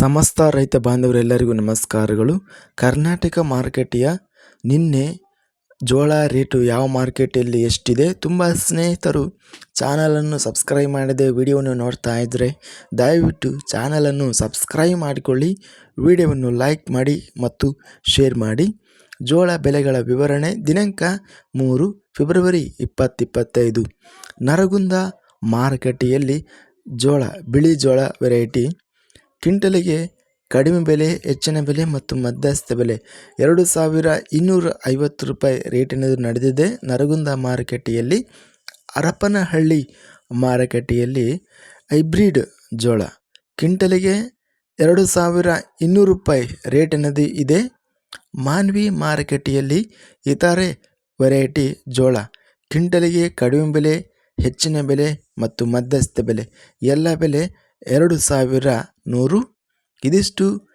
ಸಮಸ್ತ ರೈತ ಬಾಂಧವರೆಲ್ಲರಿಗೂ ನಮಸ್ಕಾರಗಳು. ಕರ್ನಾಟಕ ಮಾರುಕಟ್ಟೆಯ ನಿನ್ನೆ ಜೋಳ ರೇಟು ಯಾವ ಮಾರ್ಕೆಟಲ್ಲಿ ಎಷ್ಟಿದೆ ತುಂಬ ಸ್ನೇಹಿತರು ಚಾನಲನ್ನು ಸಬ್ಸ್ಕ್ರೈಬ್ ಮಾಡದೆ ವಿಡಿಯೋವನ್ನು ನೋಡ್ತಾ ಇದ್ದರೆ ದಯವಿಟ್ಟು ಚಾನಲನ್ನು ಸಬ್ಸ್ಕ್ರೈಬ್ ಮಾಡಿಕೊಳ್ಳಿ, ವಿಡಿಯೋವನ್ನು ಲೈಕ್ ಮಾಡಿ ಮತ್ತು ಶೇರ್ ಮಾಡಿ. ಜೋಳ ಬೆಲೆಗಳ ವಿವರಣೆ ದಿನಾಂಕ ಮೂರು ಫೆಬ್ರವರಿ ಇಪ್ಪತ್ತಿಪ್ಪತ್ತೈದು. ನರಗುಂದ ಮಾರುಕಟ್ಟೆಯಲ್ಲಿ ಜೋಳ, ಬಿಳಿ ಜೋಳ ವೆರೈಟಿ ಕ್ವಿಂಟಲಿಗೆ ಕಡಿಮೆ ಬೆಲೆ, ಹೆಚ್ಚಿನ ಬೆಲೆ ಮತ್ತು ಮಧ್ಯಸ್ಥ ಬೆಲೆ. ಎರಡು ಸಾವಿರ ಇನ್ನೂರ ಐವತ್ತು ರೂಪಾಯಿ ರೇಟಿನದು ನಡೆದಿದೆ. ನರಗುಂದ ಮಾರುಕಟ್ಟೆಯಲ್ಲಿ, ಹರಪನಹಳ್ಳಿ ಮಾರುಕಟ್ಟೆಯಲ್ಲಿ ಹೈಬ್ರಿಡ್ ಜೋಳ. ಕ್ವಿಂಟಲಿಗೆ ಎರಡು ಸಾವಿರ ಇನ್ನೂರು ರೂಪಾಯಿ ರೇಟಿನದು ಇದೆ. ಮಾನ್ವಿ ಮಾರುಕಟ್ಟೆಯಲ್ಲಿ ಇತರೆ ವೆರೈಟಿ ಜೋಳ. ಕ್ವಿಂಟಲಿಗೆ ಕಡಿಮೆ ಬೆಲೆ, ಹೆಚ್ಚಿನ ಬೆಲೆ ಮತ್ತು ಮಧ್ಯಸ್ಥ ಬೆಲೆ. ಎಲ್ಲ ಬೆಲೆ ಎರಡು ಸಾವಿರ ನೂರು. ಇದಿಷ್ಟು